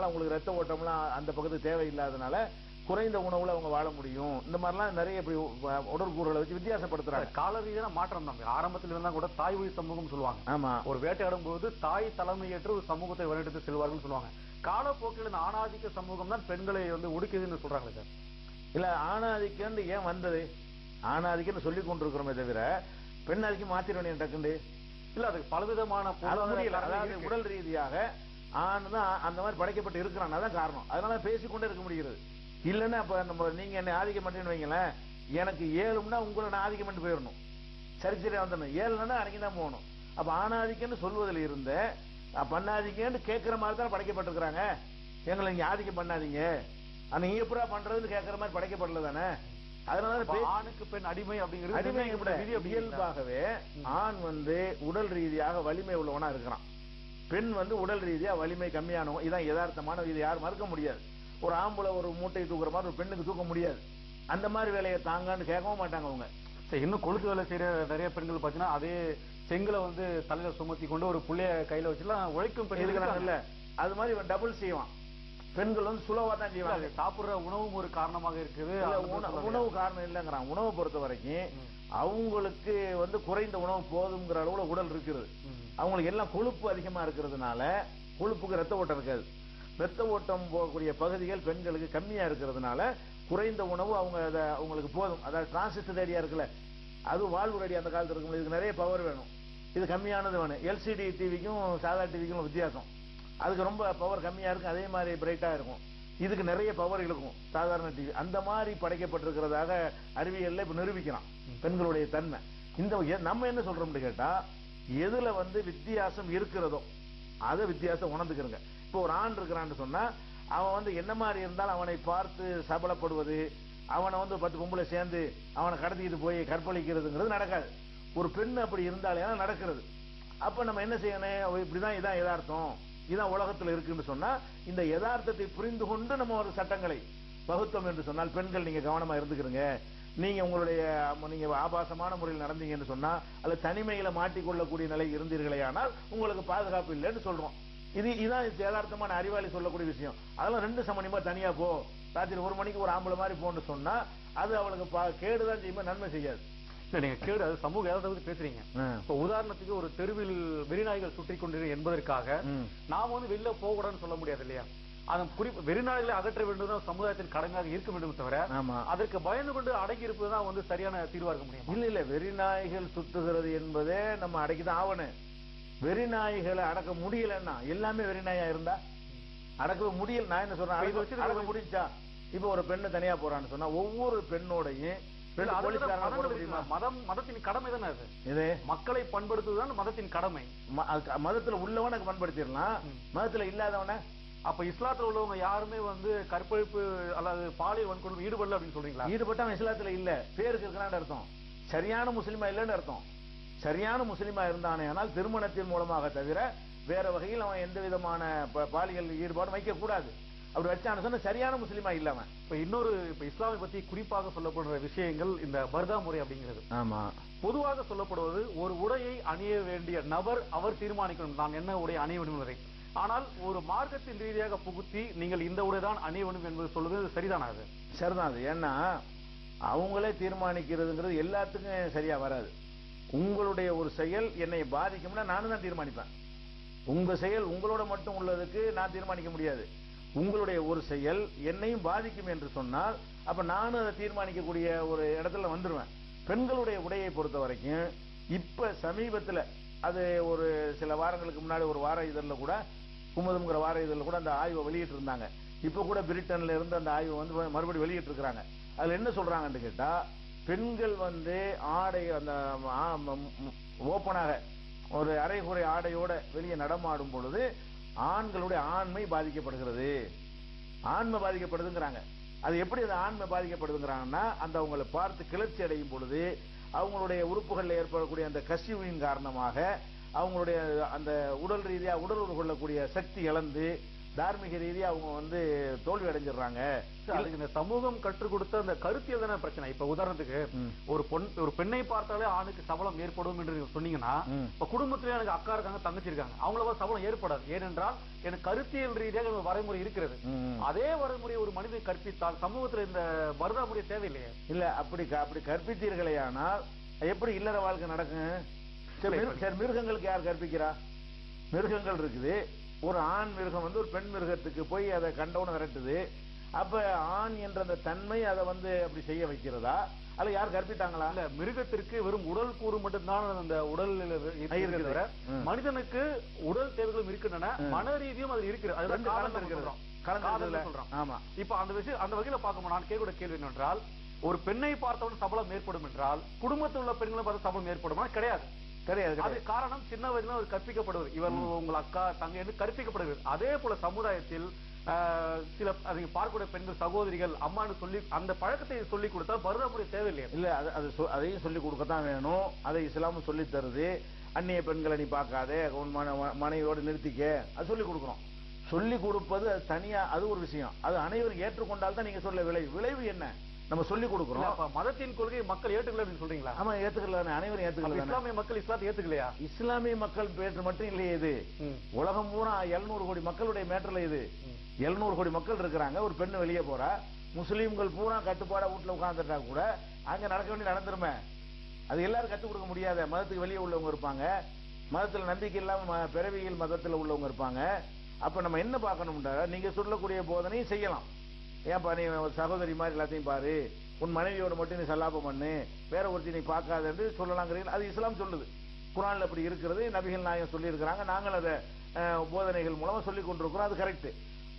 அவங்களுக்கு ரத்த ஓட்டம்லாம் அந்த பக்கத்துக்கு தேவையில்லாதனால குறைந்த உணவுல அவங்க வாழ முடியும். இந்த மாதிரிலாம் நிறைய இப்படி உடற்கூறுகளை வச்சு வித்தியாசப்படுத்துறாங்க. கால ரீதியான மாற்றம் தான். ஆரம்பத்தில் இருந்தா கூட தாய் வழி சமூகம் சொல்லுவாங்க. ஆமா. ஒரு வேட்டையாடும் போது தாய் தலைமையேற்று ஒரு சமூகத்தை வழிநடத்தி செல்வார்கள் சொல்லுவாங்க. காலப்போக்கில் இந்த ஆணாதிக்க சமூகம் தான் பெண்களை வந்து ஒடுக்குதுன்னு சொல்றாங்களே சார். இல்ல ஆணாதிக்கம்னு ஏன் வந்தது? ஆணாதிக்கம்னு சொல்லி கொண்டிருக்கிறோமே தவிர பெண் ஆதிக்கம் மாத்திர வேண்டிய டக்குண்டு இல்ல அது பலவிதமான. உடல் ரீதியாக ஆண் தான் அந்த மாதிரி படைக்கப்பட்டு இருக்கிறான் அதான் காரணம். அதனால பேசிக்கொண்டே இருக்க முடிகிறது. இல்லன்னா அப்ப நம்ம நீங்க என்ன ஆதிக்கம் பண்ணீங்கன்னு வைங்களேன் எனக்கு ஏழும்னா உங்களை நான் ஆதிக்கம் பண்ணி போயிடணும். சரி சரி வந்துடணும். ஏழுனா அடங்கி தான் போகணும். அப்ப ஆணாதிக்கம்னு சொல்வதில் இருந்த பண்ணாதீங்கன்னு கேட்கிற மாதிரி தான் படைக்கப்பட்டிருக்கிறாங்க. எங்களை நீங்க ஆதிக்கம் பண்ணாதீங்க. ஆனா நீங்க எப்படா பண்றதுன்னு கேட்கிற மாதிரி படைக்கப்படல தானே. அதனால ஆணுக்கு பெண் அடிமை அப்படிங்கிறது அடிமை. இயல்பாகவே ஆண் வந்து உடல் ரீதியாக வலிமை உள்ளவனா இருக்கிறான். பெண் வந்து உடல் ரீதியா வலிமை கம்மியானவன் இதான் யதார்த்தமான இது யாரும் மறுக்க முடியாது. ஒரு ஆம்பளை ஒரு மூட்டை தூக்குற மாதிரி ஒரு பெண்ணுக்கு தூக்க முடியாது. அந்த மாதிரி வேலையை தாங்கன்னு கேட்கவும் மாட்டாங்க அவங்க. இன்னும் கொளுத்து வேலை செய்யற நிறைய பெண்கள் பாத்தீங்கன்னா அதே செங்கலை வந்து தலையில சுமத்தி கொண்டு ஒரு புள்ளைய கையில வச்சுலாம் உழைக்கும் பெண்கள் இருக்கிறாங்கல்ல அது மாதிரி இவன் டபுள் செய்வான். பெண்கள் வந்து சுலவா தான் இல்ல, செய்வாங்க. சாப்பிடுற உணவும் ஒரு காரணமாக இருக்குது. இல்ல, உணவு காரணம் இல்லைங்கிறான். உணவை பொறுத்த வரைக்கும். அவங்களுக்கு வந்து குறைந்த உணவு போதுங்கிற அளவுல உடல் இருக்கிறது. அவங்களுக்கு எல்லாம் கொழுப்பு அதிகமா இருக்கிறதுனால கொழுப்புக்கு ரத்த ஓட்டம் இருக்காது. ரத்த ஓட்டம் போகக்கூடிய பகுதிகள் பெண்களுக்கு கம்மியா இருக்கிறதுனால குறைந்த உணவு அவங்க அதை அவங்களுக்கு போதும். அதாவது டிரான்சிஸ்டர் ரேடியா இருக்குல்ல. அது வாழ்வு ரேடியா அந்த காலத்துல இருக்கும் இதுக்கு நிறைய பவர் வேணும். இது கம்மியானது வேணும். எல்சிடி டிவிக்கும் சாதா டிவிக்கும் வித்தியாசம். அதுக்கு ரொம்ப பவர் கம்மியா இருக்கும். அதே மாதிரி பிரைட்டா இருக்கும். இதுக்கு நிறைய பவர் இழுக்கும் சாதாரண டிவி அந்த மாதிரி படைக்கப்பட்டிருக்கிறதாக அறிவியல்ல இப்ப நிரூபிக்கிறான். பெண்களுடைய தன்மை. இந்த நம்ம என்ன சொல்றோம்னு கேட்டா எதுல வந்து வித்தியாசம் இருக்கிறதோ அதை வித்தியாசம் உணர்ந்துக்கிறங்க. இப்போ ஒரு ஆண் இருக்கிறான்னு சொன்னா அவன் வந்து என்ன மாதிரி இருந்தாலும் அவனை பார்த்து சபலப்படுவது அவனை வந்து பத்து பொம்பளை சேர்ந்து அவனை கடத்திக்கிட்டு போய் கற்பழிக்கிறதுங்கிறது நடக்காது. ஒரு பெண் அப்படி இருந்தாலே நடக்கிறது. அப்ப நம்ம என்ன செய்யணும்? இப்படிதான் இதான் யதார்த்தம். இதான் உலகத்தில் இருக்குன்னு சொன்னா இந்த யதார்த்தத்தை புரிந்து கொண்டு நம்ம ஒரு சட்டங்களை பகுத்தம் என்று சொன்னால் பெண்கள் நீங்க கவனமா இருந்துக்கிறீங்க. நீங்க உங்களுடைய நீங்க ஆபாசமான முறையில் நடந்தீங்கன்னு சொன்னா அல்ல தனிமையில மாட்டிக்கொள்ளக்கூடிய நிலை இருந்தீர்களே ஆனால் உங்களுக்கு பாதுகாப்பு இல்லைன்னு சொல்றோம். இது இதான் யதார்த்தமான அறிவாளி சொல்லக்கூடிய விஷயம். அதெல்லாம் ரெண்டு சமணியமா தனியா போ. ராத்திரி ஒரு மணிக்கு ஒரு ஆம்பளை மாதிரி போன்னு சொன்னா அது அவளுக்கு பா- கேடுதான் செய்யுமா நன்மை செய்யாது. நீங்க கேடு அது சமூக ஏதாவது பேசுறீங்க. இப்ப உதாரணத்துக்கு ஒரு தெருவில் வெறிநாய்கள் சுற்றி கொண்டிரு என்பதற்காக. நாம வந்து வெளில போக கூடாதுன்னு சொல்ல முடியாது இல்லையா? அதன் குறிப்பு வெறிநாய்களை அகற்ற வேண்டும் தான் சமுதாயத்தின் கடமையாக இருக்க வேண்டும் தவிர அதற்கு பயந்து கொண்டு அடங்கி இருப்பது தான் வந்து சரியான தீர்வா இருக்க முடியும்? இல்ல இல்ல வெறிநாய்கள் சுத்துகிறது என்பதே நம்ம அடக்கிதான் ஆகணும். வெறிநாய்களை அடக்க முடியலன்னா எல்லாமே வெறிநாயா இருந்தா? அடக்கவே முடியல நான் என்ன சொல்றேன்? அடக்க- அடக்க முடிஞ்சா? இப்ப ஒரு பெண்ணு தனியா போறான்னு சொன்னா ஒவ்வொரு பெண்ணோடையும் மக்களை பண்படுத்துவதுதான் மதத்தின் கடமை. மதத்துல உள்ளவனுக்கு பண்படுத்திடலாம். மதத்துல இல்லாதவன? அப்ப இஸ்லாத்துல உள்ளவங்க யாருமே வந்து கற்பழிப்பு அல்லது பாலியல் வன்கொடுமை ஈடுபடல அப்படின்னு சொல்றீங்களா? ஈடுபட்டவன் இஸ்லாத்துல இல்ல. பேருக்கு இருக்கிறான்னு அர்த்தம். சரியான முஸ்லிமா இல்லைன்னு அர்த்தம். சரியான முஸ்லிமா இருந்தானே ஆனால் திருமணத்தின் மூலமாக தவிர வேற வகையில் அவன் எந்த விதமான பாலியல் ஈடுபாடும் வைக்க கூடாது அப்படி வச்சான்னு சொன்னா சரியான முஸ்லிமா இல்ல அவன். இப்ப இன்னொரு இப்ப இஸ்லாமை பத்தி குறிப்பாக சொல்லப்படுற விஷயங்கள் இந்த பர்தா முறை அப்படிங்கிறது. ஆமா. பொதுவாக சொல்லப்படுவது ஒரு உடையை அணிய வேண்டிய நபர் அவர் தீர்மானிக்கணும். நான் என்ன உடை அணிய வேண்டும் என்பதை. ஆனால் ஒரு மார்க்கத்தின் ரீதியாக புகுத்தி நீங்கள் இந்த உடை தான் அணிய வேண்டும் என்பது சொல்வது சரிதானா அது? சரிதான் அது. ஏன்னா அவங்களே தீர்மானிக்கிறதுங்கிறது எல்லாத்துக்கும் சரியா வராது. உங்களுடைய ஒரு செயல் என்னை பாதிக்கும்னா நானும் தான் தீர்மானிப்பேன். உங்க செயல் உங்களோட மட்டும் உள்ளதுக்கு நான் தீர்மானிக்க முடியாது. உங்களுடைய ஒரு செயல் என்னையும் பாதிக்கும் என்று சொன்னால் அப்ப நானும் அதை தீர்மானிக்கக்கூடிய ஒரு இடத்துல வந்துருவேன். பெண்களுடைய உடையை பொறுத்த வரைக்கும் இப்ப சமீபத்துல அது ஒரு சில வாரங்களுக்கு முன்னாடி ஒரு வார இதழில் கூட குமுதம்ங்கிற வார இதழில் கூட அந்த ஆய்வை வெளியிட்டு இருந்தாங்க இப்ப கூட பிரிட்டன்ல இருந்து அந்த ஆய்வை வந்து மறுபடியும் வெளியிட்டு இருக்கிறாங்க அதுல என்ன சொல்றாங்கன்னு கேட்டா பெண்கள் வந்து ஆடை அந்த ஓப்பனாக ஒரு அரைகுறை ஆடையோட வெளியே நடமாடும் பொழுது ஆண்களுடைய ஆண்மை பாதிக்கப்படுகிறது. ஆண்மை பாதிக்கப்படுதுங்கிறாங்க. அது எப்படி அந்த ஆண்மை பாதிக்கப்படுதுங்கிறாங்கன்னா அந்த அவங்களை பார்த்து கிளர்ச்சி அடையும் பொழுது அவங்களுடைய உறுப்புகளில் ஏற்படக்கூடிய அந்த கசிவின் காரணமாக அவங்களுடைய அந்த உடல் ரீதியாக உடல் கொள்ளக்கூடிய சக்தி இழந்து தார்மீக ரீதியா அவங்க வந்து தோல்வி அடைஞ்சிடுறாங்க. அதுக்கு இந்த சமூகம் கற்றுக் கொடுத்த அந்த கருத்தியல் தானே பிரச்சனை? இப்ப உதாரணத்துக்கு. ஒரு பொன் ஒரு பெண்ணை பார்த்தாலே ஆணுக்கு சபலம் ஏற்படும் என்று நீங்க சொன்னீங்கன்னா. இப்ப குடும்பத்திலே எனக்கு அக்கா இருக்காங்க தங்கச்சி இருக்காங்க. அவங்கள சபலம் ஏற்படாது. ஏனென்றால் எனக்கு கருத்தியல் ரீதியாக வரைமுறை இருக்கிறது. அதே வரைமுறை ஒரு மனிதன் கற்பித்தால் சமூகத்துல இந்த வருதாமுறை தேவையில்லையே. இல்ல அப்படி அப்படி கற்பித்தீர்களே ஆனால் எப்படி இல்லற வாழ்க்கை நடக்கும் சரி மிருகங்களுக்கு யார் கற்பிக்கிறா? மிருகங்கள் இருக்குது. ஒரு ஆண் மிருகம் வந்து ஒரு பெண் மிருகத்துக்கு போய் அதை கண்டவுன விரட்டுது. அப்ப ஆண் என்ற அந்த தன்மை அதை வந்து அப்படி செய்ய வைக்கிறதா? அல்ல யார் கற்பித்தாங்களா? இல்ல மிருகத்திற்கு வெறும் உடல் கூறு மட்டும்தான் அந்த உடல் ம். மனிதனுக்கு உடல் தேவைகளும் இருக்கின்றன மன ரீதியும் அது இருக்கிறது அதுதான் ரெண்டு இருக்குதுல்ல? சொல்றோம். ஆமா. இப்ப அந்த விஷயம் அந்த வகையில பார்க்க நான் கேட்கக்கூடிய கேள்வி என்னவென்றால் ஒரு பெண்ணை பார்த்தவன் சபலம் ஏற்படும் என்றால் குடும்பத்தில் உள்ள பெண்களை பார்த்து சபலம் ஏற்படுமா? கிடையாது. அது காரணம் சின்ன வயதுல ஒரு கற்பிக்கப்படுவது இவர் உங்கள் அக்கா தங்கை என்று கற்பிக்கப்படுகிறது அதே போல சமுதாயத்தில் சில அதை பார்க்கக்கூடிய பெண்கள் சகோதரிகள் அம்மான்னு சொல்லி அந்த பழக்கத்தை சொல்லி கொடுத்தா பருதாமுறை தேவையில்லையே. இல்ல அது அதையும் சொல்லி கொடுக்கத்தான் வேணும். அதை இஸ்லாமும் சொல்லி தருது. அந்நிய பெண்களை நீ பார்க்காதே உன் மனைவியோடு நிறுத்திக்க. அது சொல்லி கொடுக்குறோம் சொல்லி கொடுப்பது அது தனியா அது ஒரு விஷயம். அது அனைவரும் ஏற்றுக்கொண்டால் தான் நீங்க சொல்ல விளைவு. விளைவு என்ன? நம்ம சொல்லி கொடுக்குறோம். அப்ப மதத்தின் கொள்கையை மக்கள் அப்படின்னு சொல்றீங்களா? ஆமா ஏத்துக்கல. அனைவரும் ஏத்துக்கல இஸ்லாமிய மக்கள் இஸ்லாத்தை ஏத்துக்கலையா? இஸ்லாமிய மக்கள் பேற்று மட்டும் இல்லையே இது. உலகம் பூரா 700 கோடி மக்களுடைய மேட்டர்ல இது. 700 கோடி மக்கள் இருக்கிறாங்க. ஒரு பெண்ணு வெளியே போறா. முஸ்லீம்கள் பூரா கட்டுப்பாடா வீட்டுல உட்கார்ந்துட்டா கூட அங்க நடக்க வேண்டிய நடந்துருமே. அது எல்லாரும் கத்துக் கொடுக்க முடியாத. மதத்துக்கு வெளியே உள்ளவங்க இருப்பாங்க. மதத்துல நம்பிக்கை இல்லாம பிறவியில் மதத்துல உள்ளவங்க இருப்பாங்க. அப்ப நம்ம என்ன பார்க்கணும்டா நீங்க சொல்லக்கூடிய போதனையும் செய்யலாம். ஏன்பா நீ ஒரு சகோதரி மாதிரி எல்லாத்தையும் பாரு. உன் மனைவியோட மட்டும் நீ சல்லாபம் பண்ணு. வேற ஒருத்தி நீ பார்க்காத என்று சொல்லலாங்கிறீங்க அது இஸ்லாம் சொல்லுது. குரான்ல அப்படி இருக்கிறது. நபிகள் நாயகம் சொல்லி இருக்கிறாங்க நாங்கள் அதை போதனைகள் மூலமா சொல்லி கொண்டிருக்கிறோம். அது கரெக்ட்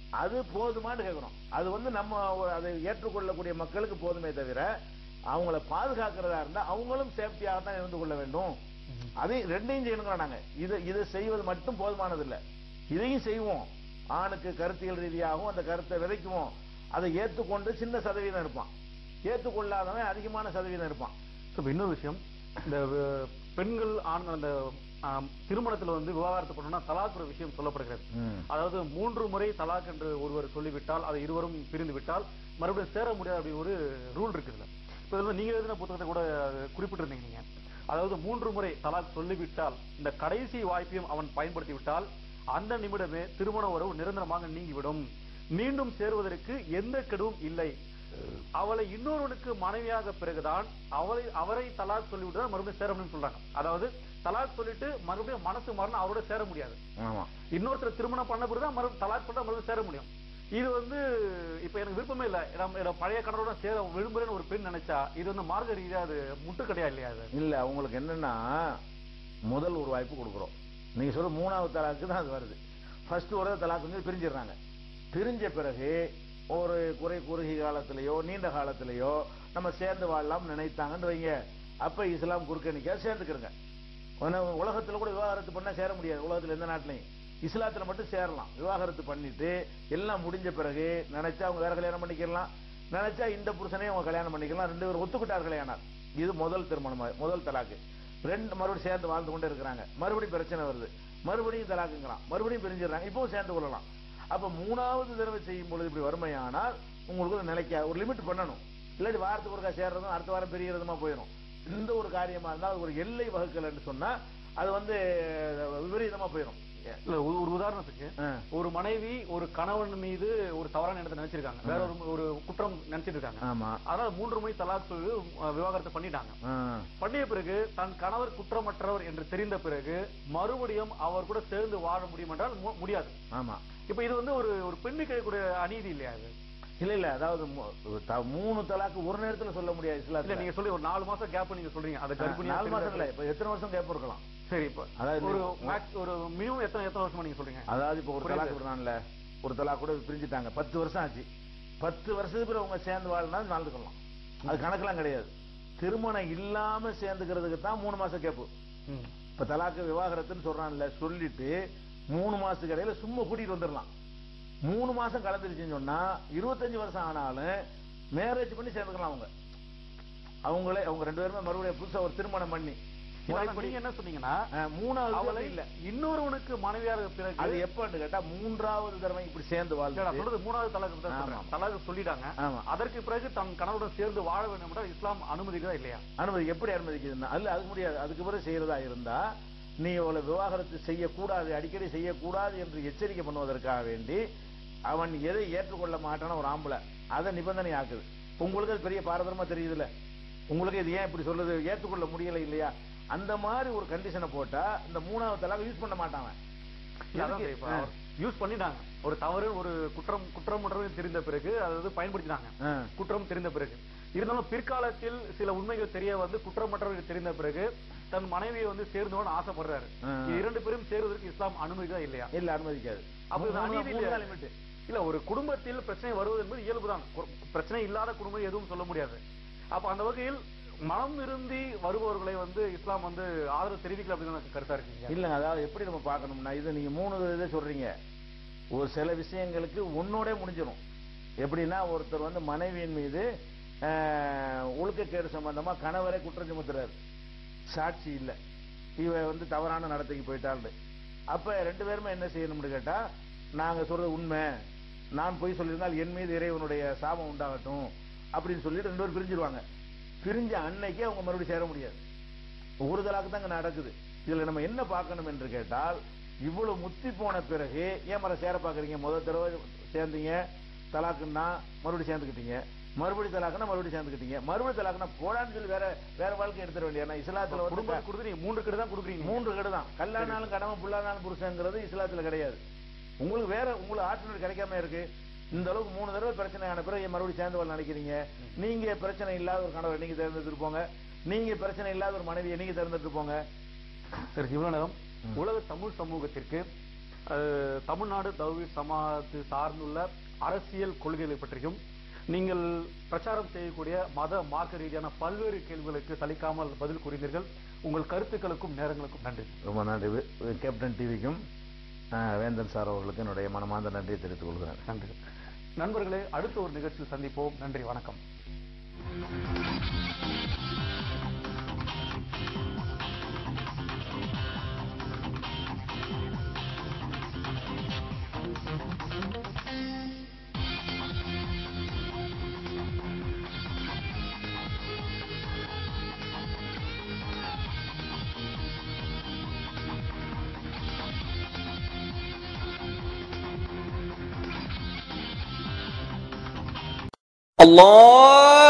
அது போதுமான்னு கேட்கிறோம். அது வந்து நம்ம ஒரு- அதை ஏற்றுக்கொள்ளக்கூடிய மக்களுக்கு போதுமே தவிர அவங்கள பாதுகாக்கிறதா இருந்தா அவங்களும் சேஃப்டியாக தான் இருந்து கொள்ள வேண்டும். அதை ரெண்டையும் செய்யணுங்கிறோம் நாங்க இது இதை செய்வது மட்டும் போதுமானது இல்லை இதையும் செய்வோம். ஆணுக்கு கருத்தியல் ரீதியாகவும் அந்த கருத்தை விதைக்குவோம். அதை ஏத்துக்கொண்டு சின்ன சதவீதம் இருப்பான் ஏத்துக்கொள்ளாதவன் அதிகமான சதவீதம் இருப்பான் இப்ப இன்னொரு விஷயம் இந்த பெண்கள் ஆண்கள் அந்த திருமணத்துல வந்து விவாகரத்து பண்ணணும்னா தலாக் ஒரு விஷயம் சொல்லப்படுகிறது. அதாவது மூன்று முறை தலாக் என்று ஒருவர் சொல்லிவிட்டால் அதை இருவரும் பிரிந்து விட்டால் மறுபடியும் சேர முடியாது அப்படி ஒரு ரூல் இருக்குதுல்ல இப்ப இதுல நீங்க எழுதின புத்தகத்தை கூட குறிப்பிட்டிருந்தீங்க நீங்க. அதாவது மூன்று முறை தலாக் சொல்லிவிட்டால் இந்த கடைசி வாய்ப்பையும் அவன் பயன்படுத்தி விட்டால் அந்த நிமிடமே திருமண உறவு நிரந்தரமாக நீங்கிவிடும். மீண்டும் சேருவதற்கு எந்த கெடுவும் இல்லை. அவளை இன்னொருவனுக்கு மனைவியாக பிறகுதான் அவளை அவரை தலாக் சொல்லிவிட்டு மறுபடியும் சேர முடியும்னு சொல்றாங்க. அதாவது தலாக் சொல்லிட்டு மறுபடியும் மனசு மாறினா அவரோட சேர முடியாது. இன்னொருத்தர் திருமணம் பண்ண பிறகு தான் மறுபடியும் தலாக் பண்ணா மறுபடியும் சேர முடியும். இது வந்து இப்ப எனக்கு விருப்பமே இல்ல. பழைய கணவரோட சேர விரும்புறேன்னு ஒரு பெண் நினைச்சா இது வந்து மார்க்க ரீதியா அது முட்டுக்கடையா இல்லையா அது? இல்ல அவங்களுக்கு என்னன்னா முதல் ஒரு வாய்ப்பு கொடுக்குறோம். நீங்க சொல்ற மூணாவது தலாக்கு தான் அது வருது. ஃபர்ஸ்ட் ஒரு தலாக்கு வந்து பிரிஞ்சிடுறாங்க. பிரிஞ்ச பிறகு ஒரு குறை குறுகிய காலத்திலேயோ நீண்ட காலத்திலேயோ நம்ம சேர்ந்து வாழலாம் நினைத்தாங்கன்னு வைங்க. அப்ப இஸ்லாம் குறுக்க நிக்க சேர்ந்துக்கிறங்க உலகத்துல கூட விவாகரத்து பண்ணா சேர முடியாது. உலகத்துல எந்த நாட்டிலையும். இஸ்லாத்துல மட்டும் சேரலாம். விவாகரத்து பண்ணிட்டு எல்லாம் முடிஞ்ச பிறகு நினைச்சா அவங்க வேற கல்யாணம் பண்ணிக்கலாம் நினைச்சா இந்த புருஷனே அவங்க கல்யாணம் பண்ணிக்கலாம் ரெண்டு பேரும் ஒத்துக்கிட்டார் கல்யாணம் இது முதல் திருமணம் முதல் தலாக்கு. ரெண்டு மறுபடியும் சேர்ந்து வாழ்ந்து கொண்டே இருக்கிறாங்க. மறுபடியும் பிரச்சனை வருது. மறுபடியும் தலாக்குங்கிறான் மறுபடியும் பிரிஞ்சிடறாங்க. இப்பவும் சேர்ந்து கொள்ளலாம். அப்ப மூணாவது தடவை செய்யும் பொழுது இப்படி வறுமையானால் உங்களுக்கு ஒரு நிலைக்க ஒரு லிமிட் பண்ணணும். இல்லாட்டி வாரத்துக்கு ஒருக்கா சேர்றதும் அடுத்த வாரம் பெரியறதுமா போயிடும் இந்த ஒரு காரியமா இருந்தா அது ஒரு எல்லை வகுக்கலன்னு சொன்னா அது வந்து விபரீதமா போயிடும் இல்ல ஒரு உதாரணத்துக்கு. ஒரு மனைவி ஒரு கணவன் மீது ஒரு தவறான எண்ணத்தை நினைச்சிருக்காங்க. வேற ஒரு ஒரு குற்றம் நினைச்சிட்டு இருக்காங்க ஆமா. அதனால மூன்று முறை தலாக் சொல்லி விவாகரத்து பண்ணிட்டாங்க. பண்ணிய பிறகு தன் கணவர் குற்றமற்றவர் என்று தெரிந்த பிறகு மறுபடியும் அவர் கூட சேர்ந்து வாழ முடியும் என்றால் முடியாது. ஆமா. இப்ப இது வந்து ஒரு ஒரு பெண்ணுக்கு இருக்கக்கூடிய அநீதி இல்லையா அது இல்ல இல்ல அதாவது மூணு தலாக்கு ஒரு நேரத்துல சொல்ல முடியாது இல்ல இஸ்லாத்துல நீங்க சொல்லி ஒரு நாலு மாசம் கேப் நீங்க சொல்றீங்க. அது கர்ப்பிணியா நாலு மாசம் இல்ல இப்ப எத்தனை வருஷம் கேப் இருக்கலாம்? சரி இப்ப அதாவது ஒரு மேக்ஸ் ஒரு மினிமம் எத்தனை எத்தனை வருஷமா நீங்க சொல்றீங்க? அதாவது இப்ப ஒரு புரியுது. தலாக் விடுறான்ல ஒரு தலாக் கூட பிரிஞ்சுட்டாங்க. பத்து வருஷம் ஆச்சு. பத்து வருஷத்துக்கு பிறகு அவங்க சேர்ந்து வாழ்னா வாழ்ந்துக்கலாம். அது கணக்கெல்லாம் கிடையாது. திருமணம் இல்லாம சேர்ந்துக்கிறதுக்கு தான் மூணு மாசம் கேப்பு. இப்ப தலாக்கு விவாகரத்துன்னு சொல்றான்ல சொல்லிட்டு மூணு மாசத்துக்கு இடையில சும்மா கூட்டிட்டு வந்துடலாம். மூணு மாசம் கலந்துருச்சுன்னு சொன்னா இருபத்தஞ்சு வருஷம் ஆனாலும் மேரேஜ் பண்ணி சேர்ந்துக்கலாம் அவங்க. அவங்களே அவங்க ரெண்டு பேருமே மறுபடியும் புதுசா ஒரு திருமணம் பண்ணி. என்ன சொன்னீங்கன்னா மூணாவது இல்ல. இன்னொருவனுக்கு மனைவியாக பிறகு அது எப்பன்னு கேட்டா மூன்றாவது தடவை இப்படி சேர்ந்து சொல்றது மூணாவது தலாக்கு தலாக்கு சொல்லிட்டாங்க. அதற்கு பிறகு தன் கணவனுடன் சேர்ந்து வாழ வேண்டும் என்றால் இஸ்லாம் அனுமதிக்குதா இல்லையா? அனுமதி எப்படி அனுமதிக்குதுன்னா அல்ல அது முடியாது. அதுக்கு பிறகு செய்யறதா இருந்தா நீ அவளை விவாகரத்து செய்யக்கூடாது அடிக்கடி செய்யக்கூடாது என்று எச்சரிக்கை பண்ணுவதற்காக வேண்டி அவன் எதை ஏற்றுக்கொள்ள மாட்டான ஒரு ஆம்பளை அதை நிபந்தனை ஆக்குது. உங்களுக்கு அது பெரிய பாரதூரமா தெரியுதுல்ல. உங்களுக்கு இது ஏன் இப்படி சொல்லுது? ஏற்றுக்கொள்ள முடியல இல்லையா? அந்த மாதிரி ஒரு கண்டிஷனை போட்டா இந்த மூணாவது தலாக யூஸ் பண்ண மாட்டாங்க எதுக்கு? யூஸ் பண்ணிட்டாங்க. ஒரு தவறு ஒரு குற்றம் குற்றம் தெரிந்த பிறகு அதாவது பயன்படுத்தினாங்க. குற்றம் தெரிந்த பிறகு. இருந்தாலும் பிற்காலத்தில் சில உண்மைகள் தெரிய வந்து குற்றமற்றவர்கள் தெரிந்த பிறகு தன் மனைவியை வந்து சேர்ந்தவன் ஆசைப்படுறாரு. இரண்டு பேரும் சேருவதற்கு இஸ்லாம் அனுமதிதா இல்லையா? இல்ல அனுமதிக்காது. அப்ப. இல்ல ஒரு குடும்பத்தில் பிரச்சனை வருவது என்பது இயல்புதான் பிரச்சனை இல்லாத குடும்பம் எதுவும் சொல்ல முடியாது. அப்ப அந்த வகையில் மனம் விரும்பி வருபவர்களை வந்து இஸ்லாம் வந்து ஆதரவு தெரிவிக்கல அப்படின்னு கருத்தா இருக்கீங்க? இல்லங்க அதாவது எப்படி நம்ம பார்க்கணும்னா இது நீங்க மூணு இதை சொல்றீங்க. ஒரு சில விஷயங்களுக்கு ஒன்னோட முடிஞ்சிடும் எப்படின்னா ஒருத்தர் வந்து மனைவியின் மீது ஒழுக்கக்கேடு சம்பந்தமா கணவரை குற்றம் சுமத்துறாரு. சாட்சி இல்லை. இவ வந்து தவறான நடத்தைக்கு போயிட்டாள் அப்ப ரெண்டு பேருமே என்ன செய்யணும்னு கேட்டா நாங்க சொல்றது உண்மை. நான் போய் சொல்லியிருந்தால் என் மீது இறைவனுடைய சாபம் உண்டாகட்டும். அப்படின்னு சொல்லிட்டு ரெண்டு பேரும் பிரிஞ்சிருவாங்க. பிரிஞ்ச அன்னைக்கு அவங்க மறுபடியும் சேர முடியாது. ஒரு தாங்க நடக்குது. இதுல நம்ம என்ன பார்க்கணும் என்று கேட்டால் இவ்வளவு முத்தி போன பிறகு ஏன் மர சேர பாக்குறீங்க முதல் தடவை சேர்ந்தீங்க. தலாக்குன்னா மறுபடியும் சேர்ந்துக்கிட்டீங்க மறுபடியும் தலாக்குன்னா மறுபடியும் சேர்ந்துக்கிட்டீங்க. மறுபடியும் தலாக்குன்னா போடான்னு சொல்லி வேற வேற வாழ்க்கை எடுத்துட வேண்டிய இஸ்லாத்துல கொடுத்து நீங்க மூன்று கிட்ட தான் கொடுக்குறீங்க. மூன்று கெடு தான். கல்லானாலும் கடமை புல்லானாலும் புருஷங்கிறது இஸ்லாத்துல கிடையாது. உங்களுக்கு வேற உங்களுக்கு ஆற்றல் கிடைக்காம இருக்கு. இந்த அளவுக்கு மூணு தடவை பிரச்சனையான பிறகு ஏன் மறுபடியும் சேர்ந்து வாழ நினைக்கிறீங்க? நீங்க பிரச்சனை இல்லாத ஒரு கணவர் நீங்க தேர்ந்தெடுத்துட்டு போங்க? நீங்க பிரச்சனை இல்லாத ஒரு மனைவியை நீங்க தேர்ந்தெடுத்து போங்க? சரி இவ்வளவு நேரம். உலக தமிழ் சமூகத்திற்கு தமிழ்நாடு தௌஹீத் சமாஜ் சார்ந்துள்ள அரசியல் கொள்கைகளை பற்றியும் நீங்கள் பிரச்சாரம் செய்யக்கூடிய மத மார்க்க ரீதியான பல்வேறு கேள்விகளுக்கு சலிக்காமல் பதில் கூறினீர்கள் உங்கள் கருத்துக்களுக்கும் நேரங்களுக்கும் நன்றி. ரொம்ப நன்றி. கேப்டன் டிவிக்கும் வேந்தன் சார் அவர்களுக்கு என்னுடைய மனமார்ந்த நன்றியை தெரிவித்துக் கொள்கிறேன். நன்றி. நண்பர்களே அடுத்த ஒரு நிகழ்ச்சியில் சந்திப்போம். நன்றி வணக்கம். Allah